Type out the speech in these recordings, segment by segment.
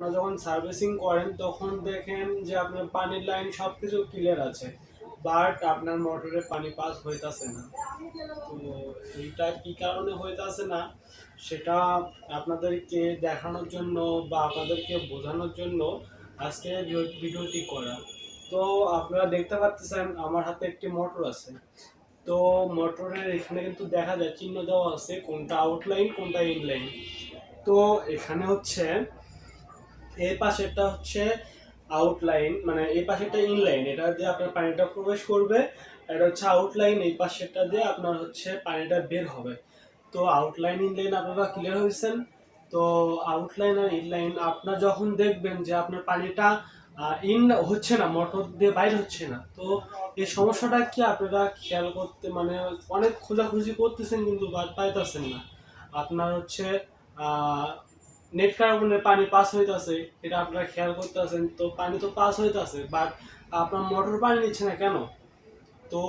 আপনারা যখন সার্ভিসিং করেন, তখন দেখেন যে আপনার পানির লাইন সব কিছু ক্লিয়ার আছে। বাট আপনার মোটরে পানি পাস হইতাছে না। তো এইটা কি কারণে হইতাছে না? সেটা আপনাদেরকে দেখানোর জন্য বা আপনাদেরকে বোঝানোর জন্য আজকে ভিডিও- ভিডিওটি করা। তো আপনারা দেখতে পাচ্ছেন আমার হাতে একটি মোটর আছে। তো মোটরের এখানে কিন্তু দেখা যায়, চিহ্ন দেওয়া আছে কোনটা আউটলাইন কোনটা ইনলাইন তো এখানে হচ্ছে এই পাশেরটা হচ্ছে আউটলাইন মানে এই পাশেরটা ইনলাইন এটা দিয়ে আপনার পানিটা প্রবেশ করবে, এটা হচ্ছে আউটলাইন এই পাশেরটা দিয়ে আপনার হচ্ছে পানিটা বের হবে। তো আউটলাইন ইনলাইন আপনারা ক্লিয়ার হয়েছেন? তো আউটলাইন আর ইনলাইন আপনার যখন দেখবেন যে আপনার পানিটা ইন হচ্ছে না মোটর দিয়ে বাইর হচ্ছে না, তো এই সমস্যাটা কি আপনারা খেয়াল করতে মানে অনেক খোঁজাখুঁজি করতেছেন কিন্তু বাদ পাইতেছেন না। আপনার হচ্ছে নেট কার্বনে পানি পাস হইতাছে, এটা আপনারা খেয়াল করতেছেন, তো পানি তো পাস হইতাছে বাট আপনার মোটর পানি নিচ্ছে না কেন? তো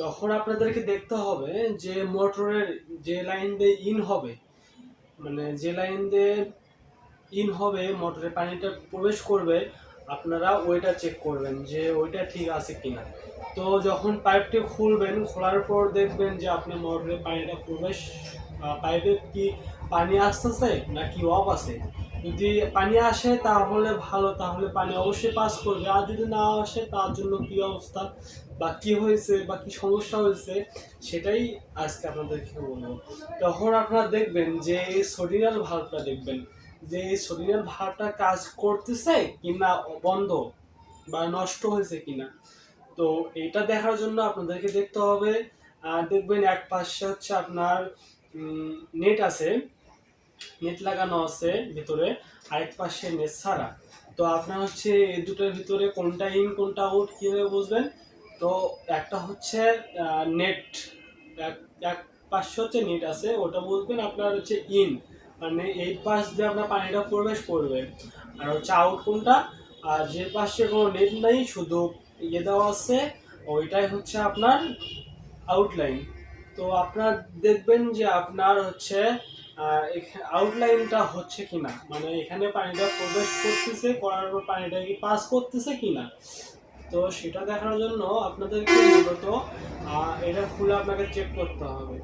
তখন আপনাদেরকে দেখতে হবে যে মোটরের যে লাইন দিয়ে ইন হবে মানে যে লাইন দিয়ে ইন হবে, মোটরে পানিটা প্রবেশ করবে, আপনারা ওইটা চেক করবেন যে ওইটা ঠিক আছে কিনা। তো যখন পাইপটি খুলবেন, খোলার পর দেখবেন যে আপনি মোটরে পানিটা প্রবেশ পাইপে কি পানি আসতেছে নাকি অফ আছে? যদি পানি আসে তাহলে ভালো, তাহলে পানি অবশ্যই পাস করবে। আর যদি না আসে, তার জন্য কি অবস্থা? বা কি হয়েছে, বা কি সমস্যা হয়েছে? সেটাই আজকে আপনাদেরকে বলব। তখন আপনারা দেখবেন যে এই সোডিনাল দেখবেন। যে এই সোডিনাল ভাল্বটা কাজ করতেছে কিনা বন্ধ বা নষ্ট হয়েছে কিনা। তো এটা দেখার জন্য আপনাদেরকে দেখতে হবে। আর দেখবেন এক পাশে হচ্ছে আপনার নেট আছে, নেট লাগানো আছে ভিতরে, আরেক পাশে নেট ছাড়া। তো আপনার হচ্ছে এই দুটোর ভিতরে কোনটা ইন কোনটা আউট কীভাবে বুঝবেন? তো একটা হচ্ছে নেট এক পাশে হচ্ছে নেট আছে, ওটা বুঝবেন আপনার হচ্ছে ইন মানে এই পাশ দিয়ে আপনার পানিটা প্রবেশ করবে। আর হচ্ছে আউট কোনটা? আর যে পাশে কোনো নেট নাই, শুধু ইয়ে দেওয়া আছে, ওইটাই হচ্ছে আপনার আউটলাইন তো আপনার দেখবেন যে আপনার হচ্ছে আউটলাইনটা হচ্ছে কিনা? মানে এখানে পানিটা প্রবেশ করতেছে, করার পর পানিটা কি পাস করতেছে কিনা? তো সেটা দেখার জন্য আপনাদেরকে মূলত এটা খুলে আপনাকে চেক করতে হবে।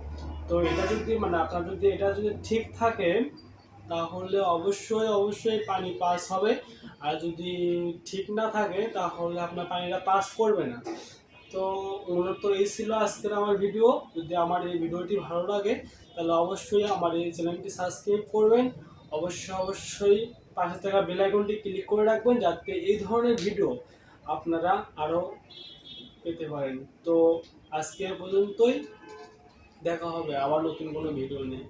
তো এটা যদি মানে আপনার যদি এটা যদি ঠিক থাকে, তাহলে অবশ্যই অবশ্যই পানি পাস হবে। আর যদি ঠিক না থাকে, তাহলে আপনার পানিটা পাস করবে না। তো মূলত এই ছিল আজকের আমার ভিডিও। যদি আমার এই ভিডিওটি ভালো লাগে, তাহলে অবশ্যই আমার এই চ্যানেলটি সাবস্ক্রাইব করবেন। অবশ্যই অবশ্যই পাশে থাকা বেল আইকনটি ক্লিক করে রাখবেন, যাতে এই ধরনের ভিডিও আপনারা আরও পেতে পারেন। তো আজকে পর্যন্তই। দেখা হবে আবার নতুন কোনো ভিডিও নিয়ে।